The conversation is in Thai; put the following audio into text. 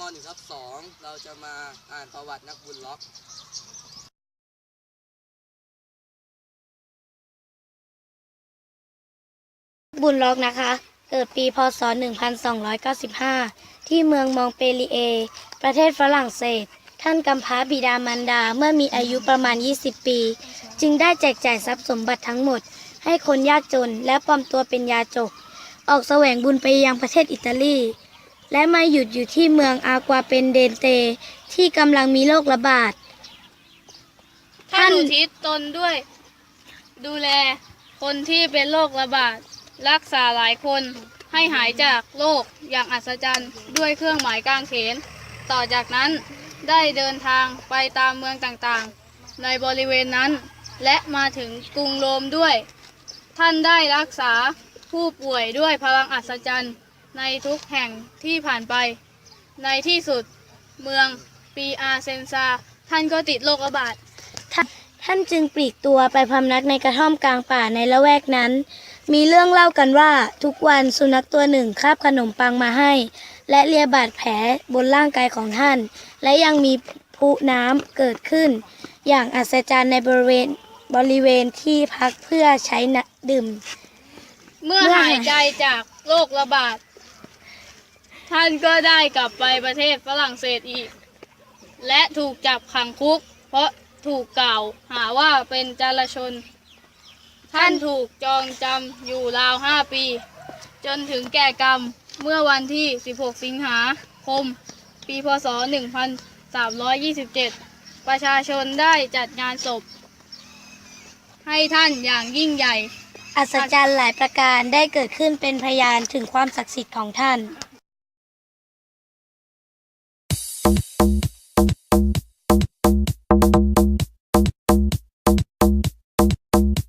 วันนี้ม .1 ทับ2เราจะมาอ่านประวัตินักบุญล็อกบุญล็อกนะคะ เกิดปีพศ 1295 ที่เมืองมองเปลีเอ ประเทศฝรั่งเศส ท่านกำพร้าบิดามารดาเมื่อมีอายุประมาณ 20 ปี จึงได้แจกจ่ายทรัพย์สมบัติทั้งหมด ให้คนยากจนและปลอมตัวเป็นยาจก ออกแสวงบุญไปยังประเทศอิตาลี และมาหยุดอยู่ที่เมืองอากวาเป็นเดนเต ที่กำลังมีโรคระบาด ท่านอุทิศตนด้วย ดูแลคนที่เป็นโรคระบาด รักษาหลายคนให้หายจากโรคอย่างอัศจรรย์ด้วยเครื่องหมายกางเขน ต่อจากนั้นได้เดินทางไปตามเมืองต่างๆ ในบริเวณนั้น และมาถึงกรุงโรมด้วย ท่านได้รักษาผู้ป่วยด้วยพลังอัศจรรย์ ในทุกแห่งที่ผ่านไป ในที่สุดเมืองปีอาเซนซา ท่านก็ติดโรคระบาดท่านท่านจึงปลีกตัวไปพำนักในกระท่อมกลางป่าในละแวกนั้น มีเรื่องเล่ากันว่าทุกวันสุนัขตัวหนึ่งคาบขนมปังมาให้ และเลียบาดแผลบนร่างกายของท่าน และยังมีพุน้ำเกิดขึ้น อย่างอัศจรรย์ในบริเวณบริเวณที่พักเพื่อใช้นดื่มเมื่อเมื่อหายใจจากโรคระบาด ท่านก็ได้กลับไปประเทศฝรั่งเศสอีก และถูกจับขังคุก เพราะถูกกล่าวหาว่าเป็นจารชน ท่านถูกจองจำอยู่ราวห้าปี จนถึงแก่กรรมเมื่อวันที่ 16 สิงหาคม ปีพศ 1327 ประชาชนได้จัดงานศพ ให้ท่านอย่างยิ่งใหญ่ อัศจรรย์หลายประการได้เกิดขึ้นเป็นพยานถึงความศักดิ์สิทธิ์ของท่าน Thank you.